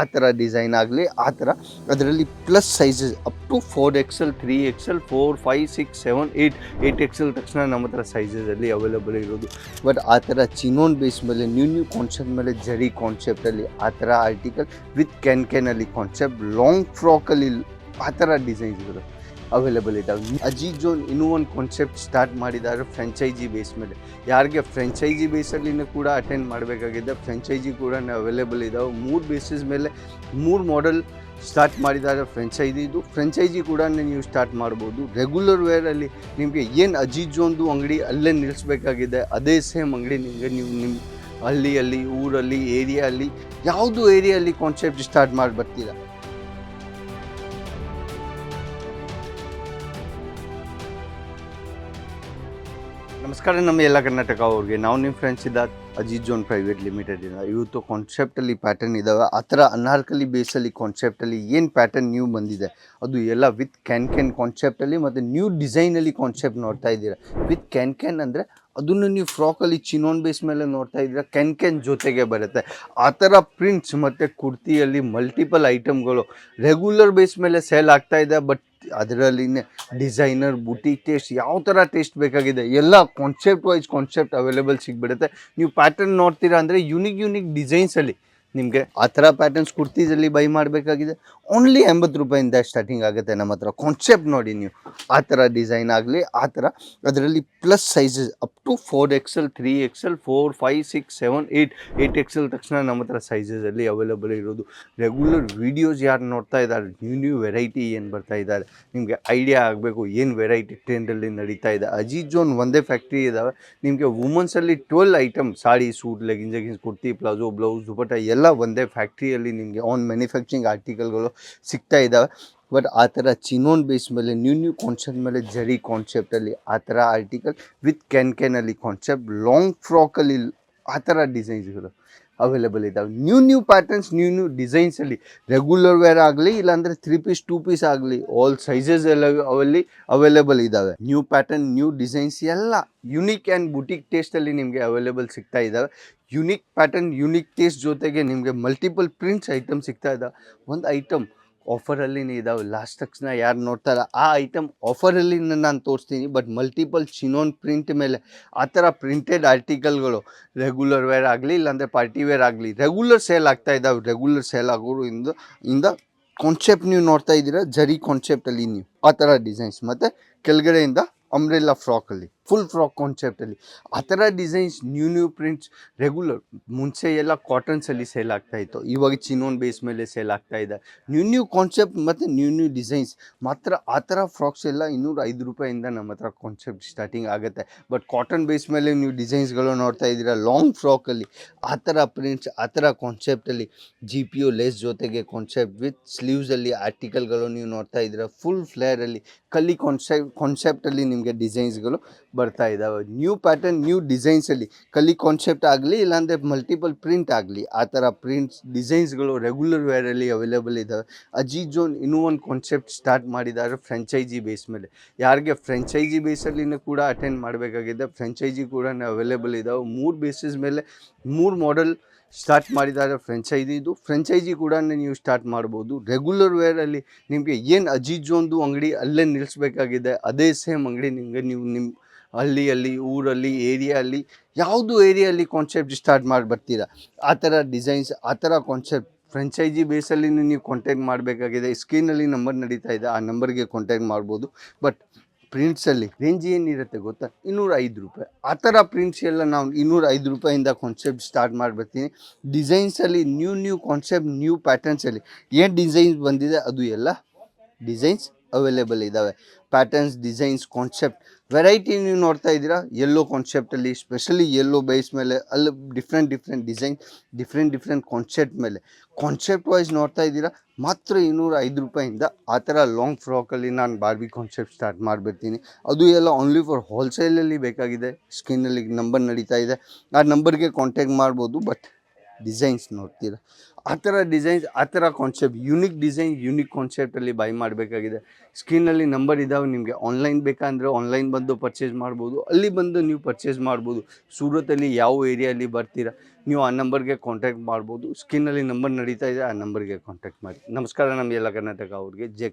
ಆ ಥರ ಡಿಸೈನ್ ಆಗಲಿ, ಆ ಥರ. ಅದರಲ್ಲಿ plus sizes up to four XL three XL four five six seven eight eight XL ತಕ್ಷಣ ನಮ್ಮ ಹತ್ರ ಸೈಜಸಲ್ಲಿ ಅವೈಲೇಬಲ್ ಇರೋದು. ಬಟ್ ಆ ಥರ ಚಿನೋನ್ ಬೇಸ್ ಮೇಲೆ ನ್ಯೂ ನ್ಯೂ ಕಾನ್ಸೆಪ್ಟ್ ಮೇಲೆ ಜರಿ ಕಾನ್ಸೆಪ್ಟಲ್ಲಿ ಆ ಥರ ಆರ್ಟಿಕಲ್ ವಿತ್ ಕ್ಯಾನ್ ಕ್ಯಾನಲ್ಲಿ ಕಾನ್ಸೆಪ್ಟ್ ಲಾಂಗ್ ಫ್ರಾಕಲ್ಲಿ ಆ ಥರ ಡಿಸೈನ್ಸ್ಗಳು ಅವೈಲೇಬಲ್ ಇದ್ದಾವೆ. ಅಜಿ ಜೋನ್ ಇನ್ನೂ ಒಂದು ಕಾನ್ಸೆಪ್ಟ್ ಸ್ಟಾರ್ಟ್ ಮಾಡಿದ್ದಾರೆ ಫ್ರೆಂಚೈಜಿ ಬೇಸ್ ಮೇಲೆ. ಯಾರಿಗೆ ಫ್ರೆಂಚೈಜಿ ಬೇಸಲ್ಲಿನೂ ಕೂಡ ಅಟೆಂಡ್ ಮಾಡಬೇಕಾಗಿದೆ. ಫ್ರೆಂಚೈಜಿ ಕೂಡ ಅವೈಲೇಬಲ್ ಇದ್ದಾವೆ. ಮೂರು ಬೇಸಿಸ್ ಮೇಲೆ ಮೂರು ಮಾಡೆಲ್ ಸ್ಟಾರ್ಟ್ ಮಾಡಿದ್ದಾರೆ ಫ್ರೆಂಚೈಜಿದು ಫ್ರೆಂಚೈಜಿ ಕೂಡ ನೀವು ಸ್ಟಾರ್ಟ್ ಮಾಡ್ಬೋದು. ರೆಗ್ಯುಲರ್ ವೇರಲ್ಲಿ ನಿಮಗೆ ಏನು ಅಜೀತ್ ಜೋನ್ದು ಅಂಗಡಿ ಅಲ್ಲೇ ನಿಲ್ಲಿಸ್ಬೇಕಾಗಿದೆ ಅದೇ ಸೇಮ್ ಅಂಗಡಿ ನಿಮಗೆ ನೀವು ನಿಮ್ಮ ಹಳ್ಳಿಯಲ್ಲಿ, ಊರಲ್ಲಿ ಏರಿಯಲ್ಲಿ ಯಾವುದು ಏರಿಯಲ್ಲಿ ಕಾನ್ಸೆಪ್ಟ್ ಸ್ಟಾರ್ಟ್ ಮಾಡಿ ಬರ್ತೀರಾ? ನಮಸ್ಕಾರ ನಮ್ಮ ಎಲ್ಲ ಕರ್ನಾಟಕ ಅವ್ರಿಗೆ. ನಾವು ನಿಮ್ಮ ಫ್ರೆಂಡ್ಸ್ ಇದ್ದ ಅಜಿತ್ ಜೋನ್ ಪ್ರೈವೇಟ್ ಲಿಮಿಟೆಡ್ ಇಂದ. ಇವತ್ತು ಕಾನ್ಸೆಪ್ಟಲ್ಲಿ ಪ್ಯಾಟರ್ನ್ ಇದ್ದಾವೆ ಆ ಥರ ಅನಾರ್ಕಲಿ ಬೇಸಲ್ಲಿ ಕಾನ್ಸೆಪ್ಟಲ್ಲಿ ಏನು ಪ್ಯಾಟರ್ನ್ ನ್ಯೂ ಬಂದಿದೆ? ಅದು ಎಲ್ಲ ವಿತ್ ಕ್ಯಾನ್ ಕ್ಯಾನ್ ಕಾನ್ಸೆಪ್ಟಲ್ಲಿ ಮತ್ತು ನ್ಯೂ ಡಿಸೈನಲ್ಲಿ ಕಾನ್ಸೆಪ್ಟ್ ನೋಡ್ತಾ ಇದ್ದೀರಾ? ವಿತ್ ಕ್ಯಾನ್ ಕ್ಯಾನ್ ಅಂದರೆ ಅದನ್ನು ನೀವು ಫ್ರಾಕಲ್ಲಿ ಚಿನೋನ್ ಬೇಸ್ ಮೇಲೆ ನೋಡ್ತಾ ಇದ್ದೀರ? ಕೆನ್ ಕೆನ್ ಜೊತೆಗೆ ಬರುತ್ತೆ. ಆ ಥರ ಪ್ರಿಂಟ್ಸ್ ಮತ್ತು ಕುರ್ತಿಯಲ್ಲಿ ಮಲ್ಟಿಪಲ್ ಐಟಮ್ಗಳು ರೆಗ್ಯುಲರ್ ಬೇಸ್ ಮೇಲೆ ಸೇಲ್ ಆಗ್ತಾ ಇದೆ. ಬಟ್ ಅದರಲ್ಲಿನೇ ಡಿಸೈನರ್ ಬುಟಿಕ್ ಟೇಸ್ಟ್ ಯಾವ ಥರ ಟೇಸ್ಟ್ ಬೇಕಾಗಿದೆ? ಎಲ್ಲ ಕಾನ್ಸೆಪ್ಟ್ ವೈಸ್ ಕಾನ್ಸೆಪ್ಟ್ ಅವೈಲೇಬಲ್ ಸಿಗ್ಬಿಡುತ್ತೆ. ನೀವು ಪ್ಯಾಟರ್ನ್ ನೋಡ್ತೀರಾ ಅಂದರೆ ಯುನಿಕ್ ಯುನಿಕ್ ಡಿಸೈನ್ಸಲ್ಲಿ ನಿಮಗೆ ಆ ಥರ ಪ್ಯಾಟರ್ನ್ಸ್ ಕುರ್ತೀಸಲ್ಲಿ ಬೈ ಮಾಡಬೇಕಾಗಿದೆ. ಓನ್ಲಿ ಎಂಬತ್ತು ರೂಪಾಯಿಂದ ಸ್ಟಾರ್ಟಿಂಗ್ ಆಗುತ್ತೆ ನಮ್ಮ ಹತ್ರ. ಕಾನ್ಸೆಪ್ಟ್ ನೋಡಿ ನೀವು. ಆ ಥರ ಡಿಸೈನ್ ಆಗಲಿ, ಆ ಥರ. ಅದರಲ್ಲಿ plus sizes up to four XL three XL four five six seven eight eight XL ತಕ್ಷಣ ನಮ್ಮ ಹತ್ರ ಸೈಜಸಲ್ಲಿ ಅವೈಲೇಬಲ್ ಇರೋದು. ರೆಗ್ಯುಲರ್ ವೀಡಿಯೋಸ್ ಯಾರು ನೋಡ್ತಾ ಇದ್ದಾರೆ? ನ್ಯೂ ನ್ಯೂ ವೆರೈಟಿ ಏನು ಬರ್ತಾ ಇದ್ದಾರೆ? ನಿಮಗೆ ಐಡಿಯಾ ಆಗಬೇಕು. ಏನು ವೆರೈಟಿ ಟ್ರೆಂಡಲ್ಲಿ ನಡೀತಾ ಇದೆ? ಅಜೀತ್ ಜೋನ್ ಒಂದೇ ಫ್ಯಾಕ್ಟ್ರಿ ಇದ್ದಾವೆ ನಿಮಗೆ ವುಮೆನ್ಸಲ್ಲಿ twelve item sari suit leggings leggings kurti palazzo blouse dupatta ಎಲ್ಲ ಒಂದೇ ಫ್ಯಾಕ್ಟ್ರಿಯಲ್ಲಿ ನಿಮಗೆ ಆನ್ ಮ್ಯಾನುಫ್ಯಾಕ್ಚರಿಂಗ್ ಆರ್ಟಿಕಲ್ಗಳು ಸಿಗ್ತಾ ಇದ್ದಾವೆ ಬಟ್ ಆ ಥರ ಚಿನೋನ್ ಬೇಸ್ ಮೇಲೆ ನ್ಯೂ ನ್ಯೂ ಕಾನ್ಸೆಪ್ಟ್ ಮೇಲೆ ಜರಿ ಕಾನ್ಸೆಪ್ಟಲ್ಲಿ ಆ ಥರ ಆರ್ಟಿಕಲ್ ವಿತ್ ಕ್ಯಾನ್ ಕ್ಯಾನಲ್ಲಿ ಕಾನ್ಸೆಪ್ಟ್ ಲಾಂಗ್ ಫ್ರಾಕಲ್ಲಿ ಆ ಥರ ಡಿಸೈನ್ಸ್ಗಳು ಅವೈಲೇಬಲ್ ಇದ್ದಾವೆ new new patterns new new ಡಿಸೈನ್ಸಲ್ಲಿ regular wear ಆಗಲಿ, ಇಲ್ಲಾಂದರೆ ತ್ರೀ ಪೀಸ್ ಟೂ ಪೀಸ್ ಆಗಲಿ ಆಲ್ ಸೈಜಸ್ ಎಲ್ಲ ಅವಲ್ಲಿ ಅವೈಲೇಬಲ್ ಇದ್ದಾವೆ ನ್ಯೂ ಪ್ಯಾಟರ್ನ್ ನ್ಯೂ ಡಿಸೈನ್ಸ್ ಎಲ್ಲ ಯುನಿಕ್ ಆ್ಯಂಡ್ ಬುಟಿಕ್ ಟೇಸ್ಟಲ್ಲಿ ನಿಮಗೆ ಅವೈಲೇಬಲ್ ಸಿಗ್ತಾ ಇದ್ದಾವೆ ಯುನಿಕ್ ಪ್ಯಾಟರ್ನ್ ಯುನಿಕ್ ಟೇಸ್ಟ್ ಜೊತೆಗೆ ನಿಮಗೆ ಮಲ್ಟಿಪಲ್ ಪ್ರಿಂಟ್ಸ್ ಐಟಮ್ ಸಿಗ್ತಾ ಇದೆ. ಒಂದು ಐಟಮ್ ಆಫರಲ್ಲಿ ಇದಾವೆ ಲಾಸ್ಟ್ ತಕ್ಷಣ ಯಾರು ನೋಡ್ತಾರ, ಆ ಐಟಮ್ ಆಫರಲ್ಲಿ ನಾನು ತೋರಿಸ್ತೀನಿ ಬಟ್ ಮಲ್ಟಿಪಲ್ ಚಿನೋನ್ ಪ್ರಿಂಟ್ ಮೇಲೆ. ಆ ಥರ ಪ್ರಿಂಟೆಡ್ ಆರ್ಟಿಕಲ್ಗಳು ರೆಗ್ಯುಲರ್ ವೇರ್ ಆಗಲಿ, ಇಲ್ಲಾಂದರೆ ಪಾರ್ಟಿ ವೇರ್ ಆಗಲಿ ರೆಗ್ಯುಲರ್ ಸೇಲ್ ಆಗ್ತಾ ಇದ್ದಾವೆ ರೆಗ್ಯುಲರ್ ಸೇಲ್ ಆಗೋರು ಇಂದ ಇಂದ ಕಾನ್ಸೆಪ್ಟ್ ನೀವು ನೋಡ್ತಾ ಇದ್ದೀರಾ, ಜರಿ ಕಾನ್ಸೆಪ್ಟಲ್ಲಿ ನೀವು. ಆ ಥರ ಡಿಸೈನ್ಸ್ ಮತ್ತು ಕೆಳಗಡೆಯಿಂದ ಅಂಬ್ರೆಲ್ಲಾ ಫ್ರಾಕಲ್ಲಿ ಫುಲ್ ಫ್ರಾಕ್ ಕಾನ್ಸೆಪ್ಟಲ್ಲಿ ಆ ಥರ designs new new prints regular ಮುಂಚೆ ಎಲ್ಲ ಕಾಟನ್ಸಲ್ಲಿ ಸೇಲ್ ಆಗ್ತಾಯಿತ್ತು ಇವಾಗ ಚಿನೋನ್ ಬೇಸ್ ಮೇಲೆ ಸೇಲ್ ಆಗ್ತಾ ಇದೆ. ನ್ಯೂ ನ್ಯೂ ಕಾನ್ಸೆಪ್ಟ್ ಮತ್ತು ನ್ಯೂ ನ್ಯೂ ಡಿಸೈನ್ಸ್ ಮಾತ್ರ ಆ ಥರ ಫ್ರಾಕ್ಸ್ ಎಲ್ಲ ಇನ್ನೂರ ಐದು ರೂಪಾಯಿಂದ ನಮ್ಮ ಹತ್ರ ಕಾನ್ಸೆಪ್ಟ್ ಸ್ಟಾರ್ಟಿಂಗ್ ಆಗುತ್ತೆ. ಬಟ್ ಕಾಟನ್ ಬೇಸ್ ಮೇಲೆ ನೀವು ಡಿಸೈನ್ಸ್ಗಳು ನೋಡ್ತಾ ಇದ್ದೀರಾ ಲಾಂಗ್ ಫ್ರಾಕಲ್ಲಿ ಆ ಥರ ಪ್ರಿಂಟ್ಸ್ ಆ ಥರ ಕಾನ್ಸೆಪ್ಟಲ್ಲಿ ಜಿ ಪಿ ಯು ಲೆಸ್ ಜೊತೆಗೆ ಕಾನ್ಸೆಪ್ಟ್ ವಿತ್ ಸ್ಲೀವ್ಸಲ್ಲಿ ಆರ್ಟಿಕಲ್ಗಳು ನೀವು ನೋಡ್ತಾ ಇದ್ದೀರಾ ಫುಲ್ ಫ್ಲೇರಲ್ಲಿ ಕಲ್ಲಿ ಕಾನ್ಸೆಪ್ಟ್ ಕಾನ್ಸೆಪ್ಟಲ್ಲಿ ನಿಮಗೆ ಡಿಸೈನ್ಸ್ಗಳು ಬರ್ತಾ ಇದ್ದಾವೆ ನ್ಯೂ ಪ್ಯಾಟರ್ನ್ ನ್ಯೂ ಡಿಸೈನ್ಸಲ್ಲಿ ಕಲಿ ಕಾನ್ಸೆಪ್ಟ್ ಆಗಲಿ ಇಲ್ಲಾಂದರೆ ಮಲ್ಟಿಪಲ್ ಪ್ರಿಂಟ್ ಆಗಲಿ ಆ ಥರ ಪ್ರಿಂಟ್ಸ್ ಡಿಸೈನ್ಸ್ಗಳು ರೆಗ್ಯುಲರ್ ವೇರಲ್ಲಿ ಅವೈಲೇಬಲ್ ಇದ್ದಾವೆ ಅಜಿ ಜೋನ್ ಇನ್ನೂ ಒಂದು ಕಾನ್ಸೆಪ್ಟ್ ಸ್ಟಾರ್ಟ್ ಮಾಡಿದ್ದಾರೆ ಫ್ರೆಂಚೈಜಿ ಬೇಸ್ ಮೇಲೆ. ಯಾರಿಗೆ ಫ್ರೆಂಚೈಜಿ ಬೇಸಲ್ಲಿನೂ ಕೂಡ ಅಟೆಂಡ್ ಮಾಡಬೇಕಾಗಿದೆ. ಫ್ರೆಂಚೈಜಿ ಕೂಡ ಅವೈಲೇಬಲ್ ಇದ್ದಾವೆ ಮೂರು ಬೇಸಿಸ್ ಮೇಲೆ ಮೂರು ಮಾಡೆಲ್ ಸ್ಟಾರ್ಟ್ ಮಾಡಿದ್ದಾರೆ ಫ್ರೆಂಚೈಜಿದು ಫ್ರೆಂಚೈಸಿ ಕೂಡ ನೀವು ಸ್ಟಾರ್ಟ್ ಮಾಡ್ಬೋದು. ರೆಗ್ಯುಲರ್ ವೇರಲ್ಲಿ ನಿಮಗೆ ಏನು ಅಜೀಜ್ ಒಂದು ಅಂಗಡಿ ಅಲ್ಲೇ ನಿಲ್ಲಿಸ್ಬೇಕಾಗಿದೆ ಅದೇ ಸೇಮ್ ಅಂಗಡಿ ನಿಮಗೆ ನೀವು ನಿಮ್ಮ ಹಳ್ಳಿಯಲ್ಲಿ ಊರಲ್ಲಿ ಏರಿಯಲ್ಲಿ ಯಾವುದು ಏರಿಯಲ್ಲಿ ಕಾನ್ಸೆಪ್ಟ್ ಸ್ಟಾರ್ಟ್ ಮಾಡಿ ಬರ್ತೀರಾ? ಆ ಥರ ಡಿಸೈನ್ಸ್ ಆ ಥರ ಕಾನ್ಸೆಪ್ಟ್ ಫ್ರೆಂಚೈಸಿ ಬೇಸಲ್ಲಿ ನೀವು ಕಾಂಟ್ಯಾಕ್ಟ್ ಮಾಡಬೇಕಾಗಿದೆ. ಸ್ಕ್ರೀನಲ್ಲಿ ನಂಬರ್ ನಡೀತಾ ಇದೆ, ಆ ನಂಬರ್ಗೆ ಕಾಂಟ್ಯಾಕ್ಟ್ ಮಾಡ್ಬೋದು. ಬಟ್ ಪ್ರಿಂಟ್ಸಲ್ಲಿ ರೇಂಜ್ ಏನಿರುತ್ತೆ ಗೊತ್ತಾ? ಇನ್ನೂರ ಐದು ರೂಪಾಯಿ. ಆ ಥರ ಪ್ರಿಂಟ್ಸ್ ಎಲ್ಲ ನಾವು ಇನ್ನೂರ ಐದು ರೂಪಾಯಿಂದ ಕಾನ್ಸೆಪ್ಟ್ ಸ್ಟಾರ್ಟ್ ಮಾಡಿಬಿಡ್ತೀನಿ. ಡಿಸೈನ್ಸಲ್ಲಿ ನ್ಯೂ ನ್ಯೂ ಕಾನ್ಸೆಪ್ಟ್ ನ್ಯೂ ಪ್ಯಾಟರ್ನ್ಸಲ್ಲಿ ಏನು ಡಿಸೈನ್ಸ್ ಬಂದಿದೆ? ಅದು ಎಲ್ಲ ಡಿಸೈನ್ಸ್ ಅವೈಲೇಬಲ್ ಇದ್ದಾವೆ ಪ್ಯಾಟರ್ನ್ಸ್ ಡಿಸೈನ್ಸ್ ಕಾನ್ಸೆಪ್ಟ್ ವೆರೈಟಿ ನೀವು ನೋಡ್ತಾ ಇದ್ದೀರಾ? ಎಲ್ಲೋ ಕಾನ್ಸೆಪ್ಟಲ್ಲಿ ಸ್ಪೆಷಲಿ ಎಲ್ಲೋ ಬೇಸ್ ಮೇಲೆ, ಅಲ್ಲಿ different different design different different concept ಮೇಲೆ. ಕಾನ್ಸೆಪ್ಟ್ ವೈಸ್ ನೋಡ್ತಾ ಇದ್ದೀರಾ? ಮಾತ್ರ ಇನ್ನೂರ ಐದು ರೂಪಾಯಿಂದ ಆ ಥರ ಲಾಂಗ್ ಫ್ರಾಕಲ್ಲಿ ನಾನು ಬಾರ್ಬಿ ಕಾನ್ಸೆಪ್ಟ್ ಸ್ಟಾರ್ಟ್ ಮಾಡಿಬಿಡ್ತೀನಿ. ಅದು ಎಲ್ಲ ಓನ್ಲಿ ಫಾರ್ ಹೋಲ್ಸೇಲಲ್ಲಿ ಬೇಕಾಗಿದೆ. ಸ್ಕಿನ್ನಲ್ಲಿ ನಂಬರ್ ನಡೀತಾ ಇದೆ. ಆ ನಂಬರ್ಗೆ ಕಾಂಟ್ಯಾಕ್ಟ್ ಮಾಡ್ಬೋದು ಬಟ್ ಡಿಸೈನ್ಸ್ ನೋಡ್ತೀರಾ? ಆ ಥರ ಡಿಸೈನ್ಸ್, ಆ ಥರ ಕಾನ್ಸೆಪ್ಟ್ ಯುನಿಕ್ ಡಿಸೈನ್ ಯುನಿಕ್ ಕಾನ್ಸೆಪ್ಟಲ್ಲಿ ಬೈ ಮಾಡಬೇಕಾಗಿದೆ. ಸ್ಕ್ರೀನಲ್ಲಿ ನಂಬರ್ ಇದ್ದಾವೆ ನಿಮಗೆ ಆನ್ಲೈನ್ ಬೇಕಂದರೆ ಆನ್ಲೈನ್ ಬಂದು ಪರ್ಚೇಸ್ ಮಾಡ್ಬೋದು, ಅಲ್ಲಿ ಬಂದು ನೀವು ಪರ್ಚೇಸ್ ಮಾಡ್ಬೋದು. ಸೂರತಲ್ಲಿ ಯಾವ ಏರಿಯಲ್ಲಿ ಬರ್ತೀರ, ನೀವು ಆ ನಂಬರ್ಗೆ ಕಾಂಟ್ಯಾಕ್ಟ್ ಮಾಡ್ಬೋದು. ಸ್ಕ್ರೀನಲ್ಲಿ ನಂಬರ್ ನಡೀತಾ ಇದೆ, ಆ ನಂಬರ್ಗೆ ಕಾಂಟ್ಯಾಕ್ಟ್ ಮಾಡಿ. ನಮಸ್ಕಾರ ನಮ್ಮ ಎಲ್ಲ ಕರ್ನಾಟಕ ಅವ್ರಿಗೆ. ಜೆ